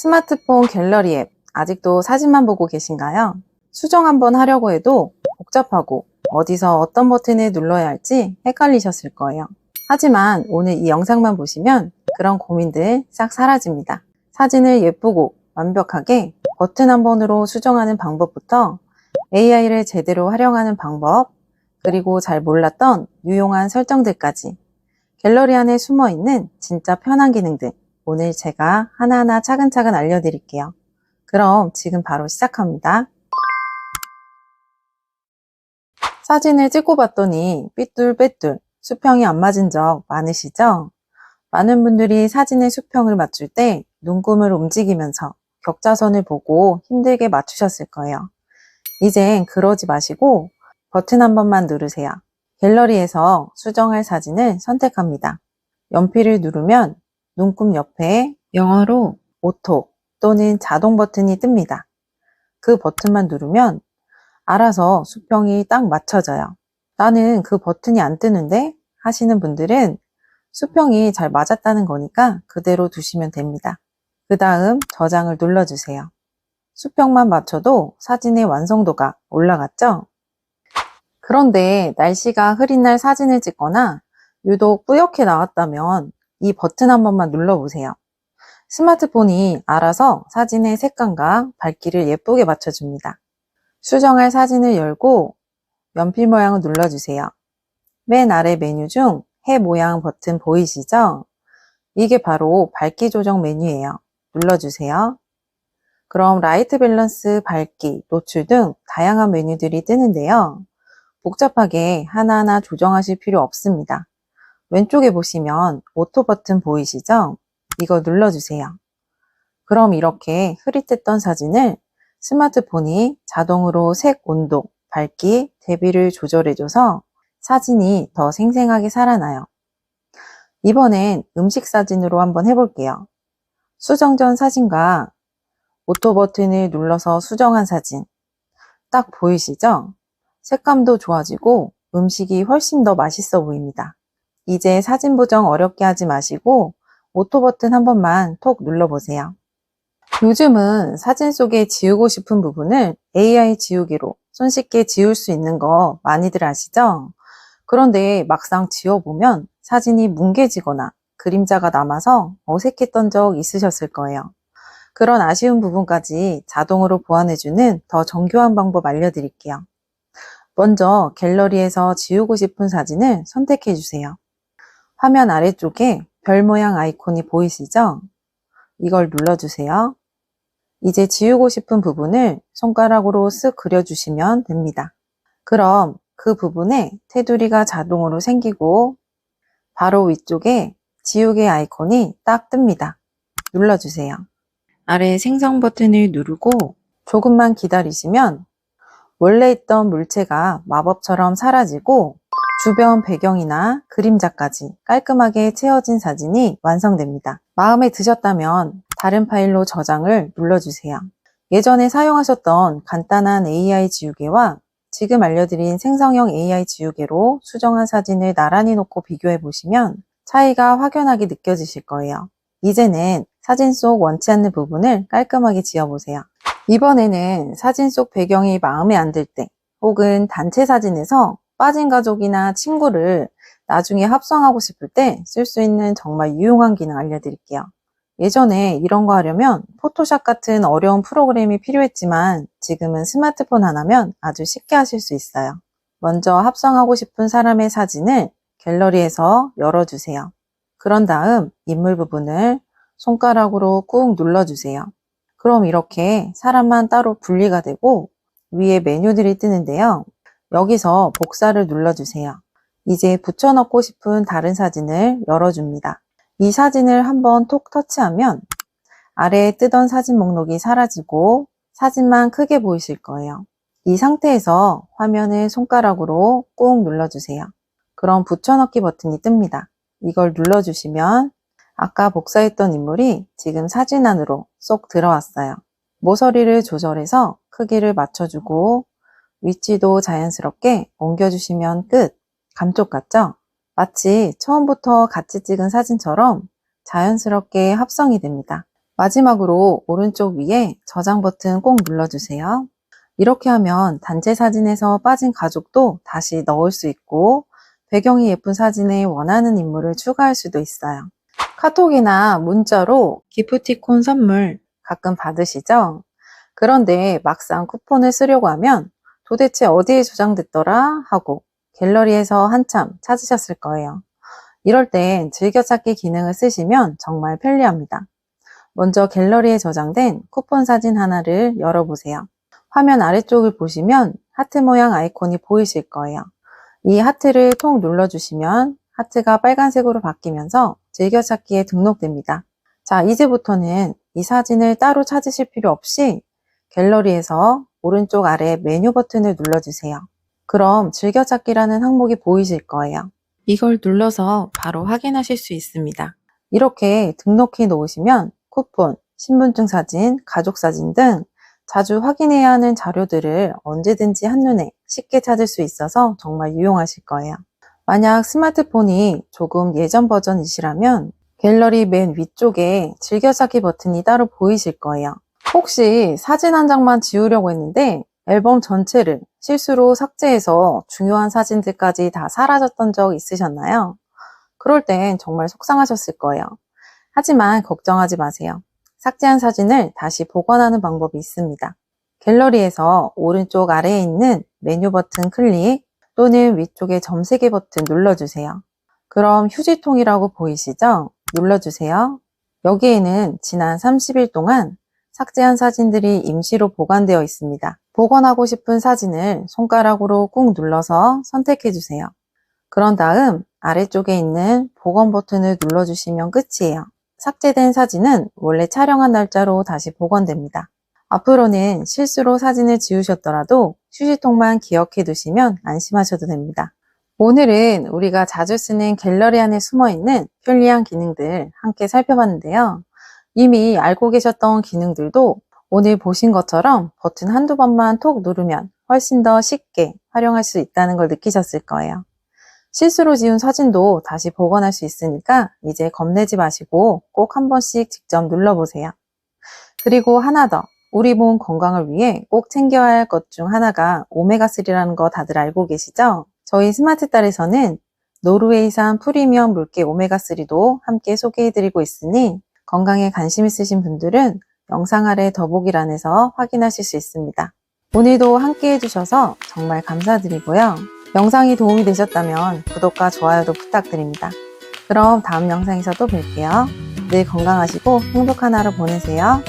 스마트폰 갤러리 앱 아직도 사진만 보고 계신가요? 수정 한번 하려고 해도 복잡하고 어디서 어떤 버튼을 눌러야 할지 헷갈리셨을 거예요. 하지만 오늘 이 영상만 보시면 그런 고민들 싹 사라집니다. 사진을 예쁘고 완벽하게 버튼 한 번으로 수정하는 방법부터 AI를 제대로 활용하는 방법, 그리고 잘 몰랐던 유용한 설정들까지 갤러리 안에 숨어 있는 진짜 편한 기능들 오늘 제가 하나하나 차근차근 알려드릴게요. 그럼 지금 바로 시작합니다. 사진을 찍고 봤더니 삐뚤빼뚤 수평이 안 맞은 적 많으시죠? 많은 분들이 사진의 수평을 맞출 때 눈금을 움직이면서 격자선을 보고 힘들게 맞추셨을 거예요. 이젠 그러지 마시고 버튼 한 번만 누르세요. 갤러리에서 수정할 사진을 선택합니다. 연필을 누르면 눈금 옆에 영어로 오토 또는 자동 버튼이 뜹니다. 그 버튼만 누르면 알아서 수평이 딱 맞춰져요. 나는 그 버튼이 안 뜨는데 하시는 분들은 수평이 잘 맞았다는 거니까 그대로 두시면 됩니다. 그 다음 저장을 눌러주세요. 수평만 맞춰도 사진의 완성도가 올라갔죠? 그런데 날씨가 흐린 날 사진을 찍거나 유독 뿌옇게 나왔다면 이 버튼 한 번만 눌러보세요. 스마트폰이 알아서 사진의 색감과 밝기를 예쁘게 맞춰줍니다. 수정할 사진을 열고 연필 모양을 눌러주세요. 맨 아래 메뉴 중 해 모양 버튼 보이시죠? 이게 바로 밝기 조정 메뉴예요. 눌러주세요. 그럼 라이트 밸런스, 밝기, 노출 등 다양한 메뉴들이 뜨는데요. 복잡하게 하나하나 조정하실 필요 없습니다. 왼쪽에 보시면 오토 버튼 보이시죠? 이거 눌러주세요. 그럼 이렇게 흐릿했던 사진을 스마트폰이 자동으로 색 온도, 밝기, 대비를 조절해줘서 사진이 더 생생하게 살아나요. 이번엔 음식 사진으로 한번 해볼게요. 수정 전 사진과 오토 버튼을 눌러서 수정한 사진. 딱 보이시죠? 색감도 좋아지고 음식이 훨씬 더 맛있어 보입니다. 이제 사진 보정 어렵게 하지 마시고 오토 버튼 한 번만 톡 눌러보세요. 요즘은 사진 속에 지우고 싶은 부분을 AI 지우기로 손쉽게 지울 수 있는 거 많이들 아시죠? 그런데 막상 지워보면 사진이 뭉개지거나 그림자가 남아서 어색했던 적 있으셨을 거예요. 그런 아쉬운 부분까지 자동으로 보완해주는 더 정교한 방법 알려드릴게요. 먼저 갤러리에서 지우고 싶은 사진을 선택해 주세요. 화면 아래쪽에 별 모양 아이콘이 보이시죠? 이걸 눌러주세요. 이제 지우고 싶은 부분을 손가락으로 쓱 그려주시면 됩니다. 그럼 그 부분에 테두리가 자동으로 생기고 바로 위쪽에 지우개 아이콘이 딱 뜹니다. 눌러주세요. 아래 생성 버튼을 누르고 조금만 기다리시면 원래 있던 물체가 마법처럼 사라지고 주변 배경이나 그림자까지 깔끔하게 채워진 사진이 완성됩니다. 마음에 드셨다면 다른 파일로 저장을 눌러주세요. 예전에 사용하셨던 간단한 AI 지우개와 지금 알려드린 생성형 AI 지우개로 수정한 사진을 나란히 놓고 비교해 보시면 차이가 확연하게 느껴지실 거예요. 이제는 사진 속 원치 않는 부분을 깔끔하게 지워보세요. 이번에는 사진 속 배경이 마음에 안 들 때, 혹은 단체 사진에서 빠진 가족이나 친구를 나중에 합성하고 싶을 때 쓸 수 있는 정말 유용한 기능 알려드릴게요. 예전에 이런 거 하려면 포토샵 같은 어려운 프로그램이 필요했지만 지금은 스마트폰 하나면 아주 쉽게 하실 수 있어요. 먼저 합성하고 싶은 사람의 사진을 갤러리에서 열어주세요. 그런 다음 인물 부분을 손가락으로 꾹 눌러주세요. 그럼 이렇게 사람만 따로 분리가 되고 위에 메뉴들이 뜨는데요. 여기서 복사를 눌러주세요. 이제 붙여넣고 싶은 다른 사진을 열어줍니다. 이 사진을 한번 톡 터치하면 아래에 뜨던 사진 목록이 사라지고 사진만 크게 보이실 거예요. 이 상태에서 화면을 손가락으로 꾹 눌러주세요. 그럼 붙여넣기 버튼이 뜹니다. 이걸 눌러주시면 아까 복사했던 인물이 지금 사진 안으로 쏙 들어왔어요. 모서리를 조절해서 크기를 맞춰주고 위치도 자연스럽게 옮겨주시면 끝. 감쪽 같죠? 마치 처음부터 같이 찍은 사진처럼 자연스럽게 합성이 됩니다. 마지막으로 오른쪽 위에 저장 버튼 꼭 눌러주세요. 이렇게 하면 단체 사진에서 빠진 가족도 다시 넣을 수 있고 배경이 예쁜 사진에 원하는 인물을 추가할 수도 있어요. 카톡이나 문자로 기프티콘 선물 가끔 받으시죠? 그런데 막상 쿠폰을 쓰려고 하면 도대체 어디에 저장됐더라 하고 갤러리에서 한참 찾으셨을 거예요. 이럴 땐 즐겨찾기 기능을 쓰시면 정말 편리합니다. 먼저 갤러리에 저장된 쿠폰 사진 하나를 열어보세요. 화면 아래쪽을 보시면 하트 모양 아이콘이 보이실 거예요. 이 하트를 통 눌러주시면 하트가 빨간색으로 바뀌면서 즐겨찾기에 등록됩니다. 자, 이제부터는 이 사진을 따로 찾으실 필요 없이 갤러리에서 오른쪽 아래 메뉴 버튼을 눌러주세요. 그럼 즐겨찾기라는 항목이 보이실 거예요. 이걸 눌러서 바로 확인하실 수 있습니다. 이렇게 등록해 놓으시면 쿠폰, 신분증 사진, 가족 사진 등 자주 확인해야 하는 자료들을 언제든지 한눈에 쉽게 찾을 수 있어서 정말 유용하실 거예요. 만약 스마트폰이 조금 예전 버전이시라면 갤러리 맨 위쪽에 즐겨찾기 버튼이 따로 보이실 거예요. 혹시 사진 한 장만 지우려고 했는데 앨범 전체를 실수로 삭제해서 중요한 사진들까지 다 사라졌던 적 있으셨나요? 그럴 땐 정말 속상하셨을 거예요. 하지만 걱정하지 마세요. 삭제한 사진을 다시 복원하는 방법이 있습니다. 갤러리에서 오른쪽 아래에 있는 메뉴 버튼 클릭 또는 위쪽에 점 3개 버튼 눌러주세요. 그럼 휴지통이라고 보이시죠? 눌러주세요. 여기에는 지난 30일 동안 삭제한 사진들이 임시로 보관되어 있습니다. 복원하고 싶은 사진을 손가락으로 꾹 눌러서 선택해 주세요. 그런 다음 아래쪽에 있는 복원 버튼을 눌러주시면 끝이에요. 삭제된 사진은 원래 촬영한 날짜로 다시 복원됩니다. 앞으로는 실수로 사진을 지우셨더라도 휴지통만 기억해 두시면 안심하셔도 됩니다. 오늘은 우리가 자주 쓰는 갤러리 안에 숨어 있는 편리한 기능들 함께 살펴봤는데요. 이미 알고 계셨던 기능들도 오늘 보신 것처럼 버튼 한두 번만 톡 누르면 훨씬 더 쉽게 활용할 수 있다는 걸 느끼셨을 거예요. 실수로 지운 사진도 다시 복원할 수 있으니까 이제 겁내지 마시고 꼭 한 번씩 직접 눌러보세요. 그리고 하나 더. 우리 몸 건강을 위해 꼭 챙겨야 할 것 중 하나가 오메가3라는 거 다들 알고 계시죠? 저희 스마트 딸에서는 노르웨이산 프리미엄 물개 오메가3도 함께 소개해드리고 있으니 건강에 관심 있으신 분들은 영상 아래 더보기란에서 확인하실 수 있습니다. 오늘도 함께 해주셔서 정말 감사드리고요. 영상이 도움이 되셨다면 구독과 좋아요도 부탁드립니다. 그럼 다음 영상에서 또 뵐게요. 늘 건강하시고 행복한 하루 보내세요.